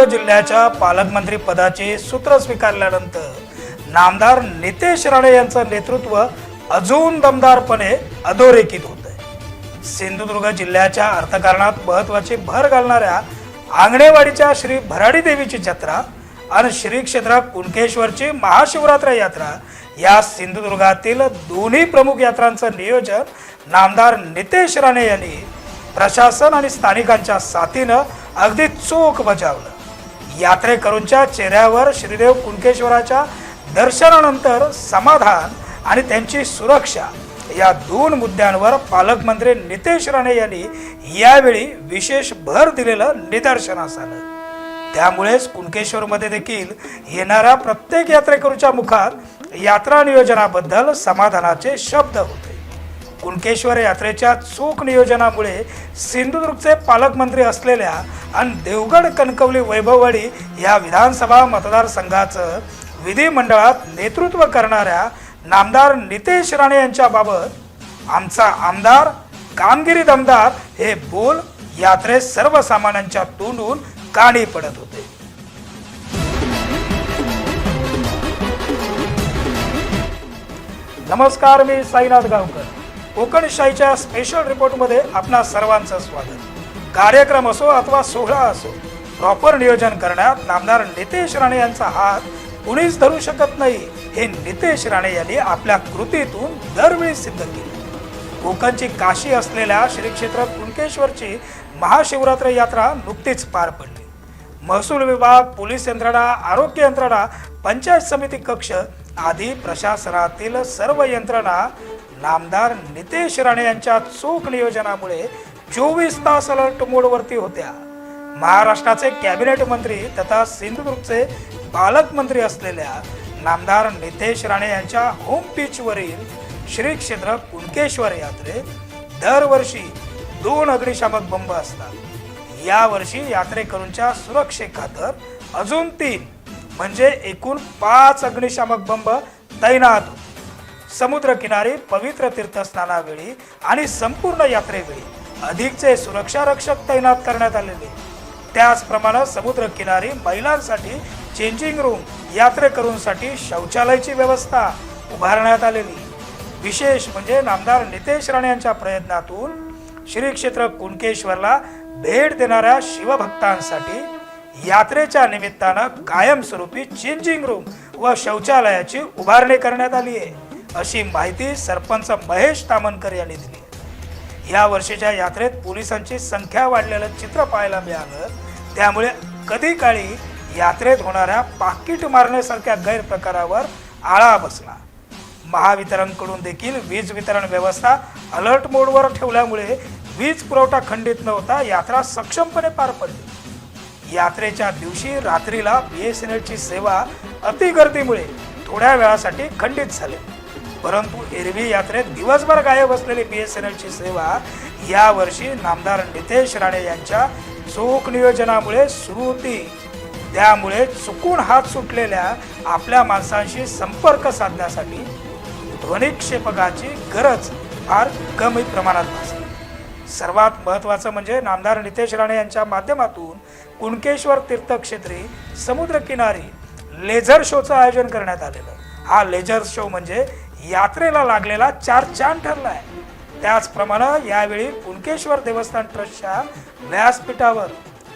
सिंधुदुर्ग जिल्ह्याच्या पालकमंत्री पदाचे सूत्र स्वीकारल्यानंतर नामदार नितेश राणे यांचं नेतृत्व अजून दमदारपणे अधोरेखित होत आहे सिंधुदुर्ग जिल्ह्याच्या अर्थकारणात महत्वाची भर घालणाऱ्या आंगणेवाडीच्या श्री भराडी देवीची जत्रा आणि श्री क्षेत्र कुणकेश्वरची महाशिवरात्र यात्रा या सिंधुदुर्गातील दोन्ही प्रमुख यात्रांचं नियोजन नामदार नितेश राणे यांनी प्रशासन आणि स्थानिकांच्या साथीनं अगदी चोख बजावलं. यात्रेकरूंच्या चेहऱ्यावर श्रीदेव कुणकेश्वराच्या दर्शनानंतर समाधान आणि त्यांची सुरक्षा या दोन मुद्द्यांवर पालकमंत्री नितेश राणे यांनी यावेळी विशेष भर दिलेलं निदर्शनास आलं. त्यामुळेच कुणकेश्वरमध्ये देखील येणाऱ्या प्रत्येक यात्रेकरूच्या मुखात यात्रा नियोजनाबद्दल समाधानाचे शब्द होते. कुणकेश्वर यात्रेच्या चोख नियोजनामुळे सिंधुदुर्गचे पालकमंत्री असलेल्या आणि देवगड कणकवली वैभववाडी या विधानसभा मतदारसंघाचं विधिमंडळात नेतृत्व करणाऱ्या नामदार नितेश राणे यांच्याबाबत आमचा आमदार कामगिरी दमदार हे बोल यात्रेत सर्वसामान्यांच्या तोंडून काणी पडत होते. नमस्कार मी साईनाथ गावकर. कोकणशाहीच्या स्पेशल रिपोर्टमध्ये आपणा सर्वांचं स्वागत. कार्यक्रम असो अथवा सोहळा असो प्रॉपर नियोजन करण्यात नामदार नितेश राणे यांचा हात कुणीच धरू शकत नाही हे नितेश राणे यांनी आपल्या कृतीतून दरवेळी सिद्ध केले. कोकणची काशी असलेल्या श्री क्षेत्र कुणकेश्वरची महाशिवरात्र यात्रा नुकतीच पार पडली. महसूल विभाग पोलीस यंत्रणा आरोग्य यंत्रणा पंचायत समिती कक्ष आदी प्रशासनातील सर्व यंत्रणा नामदार नितेश राणे यांच्या चोख नियोजनामुळे चोवीस तास अलर्ट मोडवरती होत्या महाराष्ट्राचे कॅबिनेट मंत्री तथा सिंधुदुर्गचे पालकमंत्री असलेल्या नामदार नितेश राणे यांच्या होम पिचवरील श्री क्षेत्र कुणकेश्वर यात्रेत दरवर्षी दोन अग्निशामक बंब असतात यावर्षी यात्रेकरूंच्या सुरक्षेखातर अजून तीन म्हणजे एकूण पाच अग्निशामक बंब तैनात होते. समुद्रकिनारी पवित्र तीर्थस्नानावेळी आणि संपूर्ण यात्रेवेळी अधिकचे सुरक्षा रक्षक तैनात करण्यात आलेले. त्याचप्रमाणे समुद्रकिनारी महिलांसाठी चेंजिंग रूम यात्रेकरूंसाठी शौचालयाची व्यवस्था उभारण्यात आलेली. विशेष म्हणजे नामदार नितेश राणे यांच्या प्रयत्नातून श्री क्षेत्र कुणकेश्वरला भेट देणाऱ्या शिवभक्तांसाठी यात्रेच्या निमित्तानं कायमस्वरूपी चेंजिंग रूम व शौचालयाची उभारणी करण्यात आली आहे अशी माहिती सरपंच महेश तामनकर यांनी दिली. या वर्षीच्या यात्रेत पोलिसांची संख्या वाढलेलं चित्र पाहायला मिळालं. त्यामुळे कधी काळी यात्रेत होणाऱ्या पाकिट मारण्यासारख्या गैरप्रकारावर आळा बसला. महावितरणकडून देखील वीज वितरण व्यवस्था अलर्ट मोडवर ठेवल्यामुळे वीज पुरवठा खंडित न होता यात्रा सक्षमपणे पार पडली. यात्रेच्या दिवशी रात्रीला बी एस एन एलची सेवा अतिगर्दीमुळे थोड्या वेळासाठी खंडित झाली. परंतु एरवी यात्रेत दिवसभर गायब असलेली बी एस एन एलची सेवा यावर्षी नामदार नितेश राणे यांच्या चोख नियोजनामुळे सुरू होती. त्यामुळे चुकून हात सुटलेल्या आपल्या माणसांशी संपर्क साधण्यासाठी ध्वनिक्षेपकाची गरज फार कमी प्रमाणात भासली. सर्वात महत्त्वाचं म्हणजे नामदार नितेश राणे यांच्या माध्यमातून कुणकेश्वर तीर्थक्षेत्री समुद्रकिनारी लेझर शोचं आयोजन करण्यात आलेलं. हा लेझर शो म्हणजे यात्रेला लागलेला चार चांद ठरला आहे त्याचप्रमाणे यावेळी कुणकेश्वर देवस्थान ट्रस्टच्या व्यासपीठावर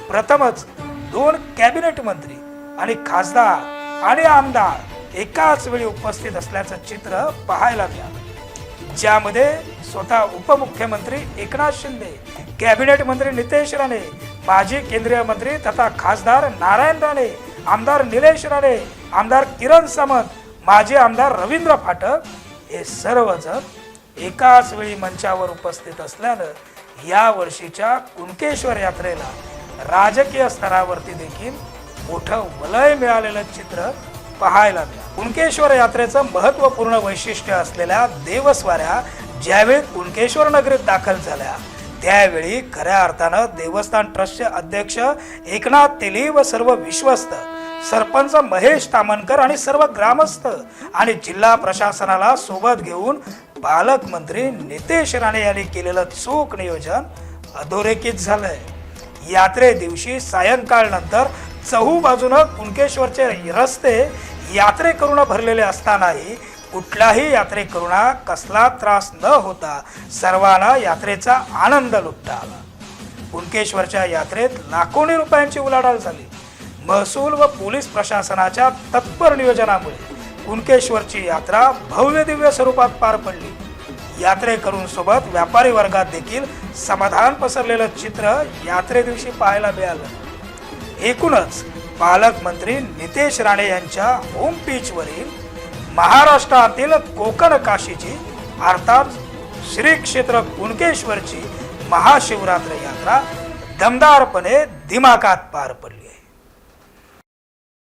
प्रथमच दोन कॅबिनेट मंत्री आणि खासदार आणि आमदार एकाच वेळी उपस्थित असल्याचं चित्र पाहायला मिळालं. ज्यामध्ये स्वतः उपमुख्यमंत्री एकनाथ शिंदे कॅबिनेट मंत्री नितेश राणे माजी केंद्रीय मंत्री तथा खासदार नारायण राणे आमदार निलेश राणे आमदार किरण सामंत माझे आमदार रवींद्र फाटक हे सर्वजण एकाच वेळी मंचावर उपस्थित असल्यानं या वर्षीच्या कुणकेश्वर यात्रेला राजकीय स्तरावरती देखील मोठं वलय मिळालेलं चित्र पाहायला मिळालं. कुणकेश्वर यात्रेचं महत्त्वपूर्ण वैशिष्ट्य असलेल्या देवस्वाऱ्या ज्यावेळी कुणकेश्वर नगरीत दाखल झाल्या त्यावेळी खऱ्या अर्थानं देवस्थान ट्रस्टचे अध्यक्ष एकनाथ तेली व सर्व विश्वस्त सरपंच महेश तामणकर आणि सर्व ग्रामस्थ आणि जिल्हा प्रशासनाला सोबत घेऊन पालकमंत्री नितेश राणे यांनी केलेलं चोख नियोजन अधोरेखित झालंय. यात्रे दिवशी सायंकाळ नंतर चहू बाजूनं कुणकेश्वरचे रस्ते यात्रेकरूंना भरलेले असतानाही कुठलाही यात्रेकरूंना कसला त्रास न होता सर्वांना यात्रेचा आनंद लुटता आला. कुणकेश्वरच्या यात्रेत लाखोनी रुपयांची उलाढाल झाली. महसूल व पोलीस प्रशासनाच्या तत्पर नियोजनामुळे कुणकेश्वरची यात्रा भव्य दिव्य स्वरूपात पार पडली. यात्रेकरूंसोबत व्यापारी वर्गात देखील समाधान पसरलेलं चित्र यात्रे दिवशी पाहायला मिळालं. एकूणच पालकमंत्री नितेश राणे यांच्या होम पीचवरील महाराष्ट्रातील कोकण काशीची अर्थात श्री क्षेत्र कुणकेश्वरची महाशिवरात्र यात्रा दमदारपणे दिमागात पार पडली.